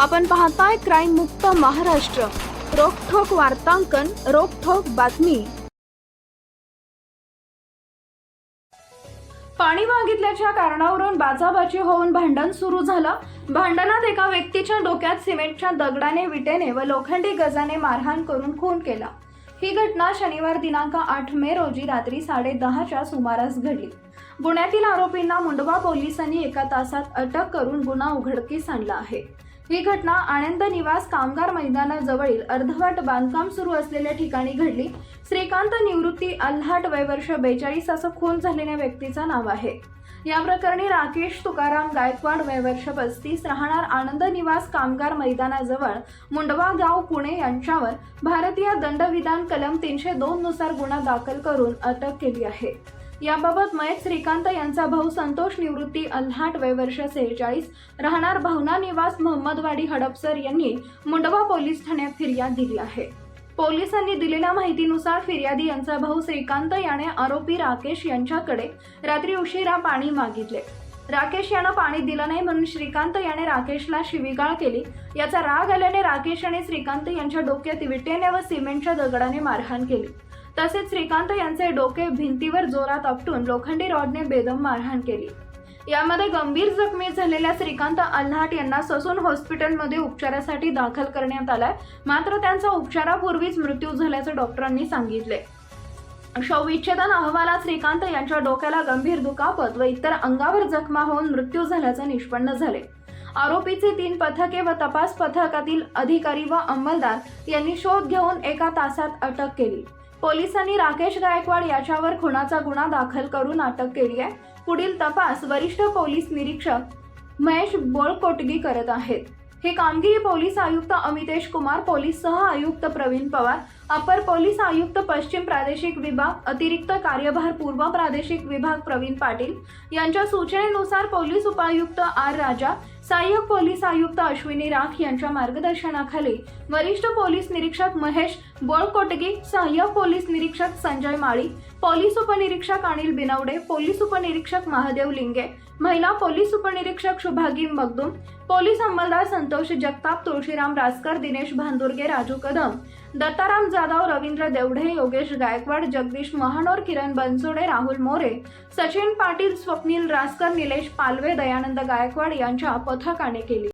आपण पाहताय क्राईम मुक्त महाराष्ट्र. रोखोक वार्तांकन रोखोक बातमी. पाणी मागितल्याच्या कारणावरून बाजाबाजी होऊन भांडण सुरू झालं. भांडणात एका व्यक्तीच्या डोक्यात सिमेंटच्या दगडाने विटेने व लोखंडी गजाने मारहाण करून खून केला. ही घटना शनिवार दिनांक आठ मे रोजी रात्री साडे दहाच्या सुमारास घडली. गुन्ह्यातील आरोपींना मुंडवा पोलिसांनी एका तासात अटक करून गुन्हा उघडकीस आणला आहे. ही घटना आनंद निवास कामगार मैदानाजवळील अर्धवट बांधकाम सुरू असलेल्या ठिकाणी घडली. श्रीकांत निवृत्ती अल्हाट वयवर्ष बेचाळीस असं खून झालेल्या व्यक्तीचं नाव आहे. या प्रकरणी राकेश तुकाराम गायकवाड वयवर्ष पस्तीस राहणार आनंद निवास कामगार मैदानाजवळ मुंडवा गाव पुणे यांच्यावर भारतीय दंडविधान कलम तीनशे दोन नुसार गुन्हा दाखल करून अटक केली आहे. याबाबत मयत श्रीकांत यांचा भाऊ संतोष निवृत्ती अल्हाट वयवर्ष सेहेचाळीस. राहणार भावना निवास मोहम्मदवाडी हडपसर यांनी मुंडवा पोलीस ठाण्यात फिर्याद दिली आहे. पोलिसांनी दिलेल्या माहितीनुसार फिर्यादी यांचा भाऊ श्रीकांत याने आरोपी राकेश यांच्याकडे रात्री उशिरा पाणी मागितले. राकेश यानं पाणी दिलं नाही म्हणून श्रीकांत याने राकेशला शिवीगाळ केली. याचा राग आल्याने राकेश आणि श्रीकांत यांच्या डोक्यात विटेने व सिमेंटच्या दगडाने मारहाण केली. तसेच श्रीकांत यांचे डोके भिंतीवर जोरात आपटून लोखंडी रॉडने बेदम मारहाण केली. यामध्ये गंभीर जखमी झालेल्या श्रीकांत अल्हाट यांना ससून हॉस्पिटलमध्ये उपचारासाठी दाखल करण्यात आलाय. मात्र त्यांचा उपचारापूर्वीच मृत्यू झाल्याचं डॉक्टरांनी सांगितले. शवविच्छेदन अहवालात श्रीकांत यांच्या डोक्याला गंभीर दुखापत व इतर अंगावर जखमा होऊन मृत्यू झाल्याचं निष्पन्न झाले. आरोपीचे तीन पथके व तपास पथकातील अधिकारी व अंमलदार यांनी शोध घेऊन एका तासात अटक केली. पोलिसांनी राकेश गायकवाड याच्यावर खुनाचा गुन्हा दाखल करून अटक केली आहे. पुढील तपास वरिष्ठ पोलीस निरीक्षक महेश बोळकोटगी करत आहेत. ही कामगिरी पोलीस आयुक्त अमितेश कुमार पोलीस सह आयुक्त प्रवीण पवार अपर पोलीस आयुक्त पश्चिम प्रादेशिक विभाग अतिरिक्त कार्यभार पूर्व प्रादेशिक विभाग प्रवीण पाटील यांच्या सूचनेनुसार पोलीस उपायुक्त आर राजा सहाय्यक पोलीस आयुक्त अश्विनी राख यांच्या मार्गदर्शनाखाली वरिष्ठ पोलीस निरीक्षक महेश बोळकोटगी सहाय्यक पोलीस निरीक्षक संजय माळी पोलीस उपनिरीक्षक अनिल बिनवडे पोलीस उपनिरीक्षक महादेव लिंगे महिला पोलीस उपनिरीक्षक शुभागी मगदुम पोलीस अंमलदार संतोष जगताप तुळशीराम रासकर दिनेश भांदुर्गे राजू कदम दत्ताराम जाधव रवींद्र देवढे योगेश गायकवाड जगदीश महानोर किरण बनसोडे राहुल मोरे सचिन पाटील स्वप्नील रासकर निलेश पालवे दयानंद गायकवाड यांच्या पथकाने केली.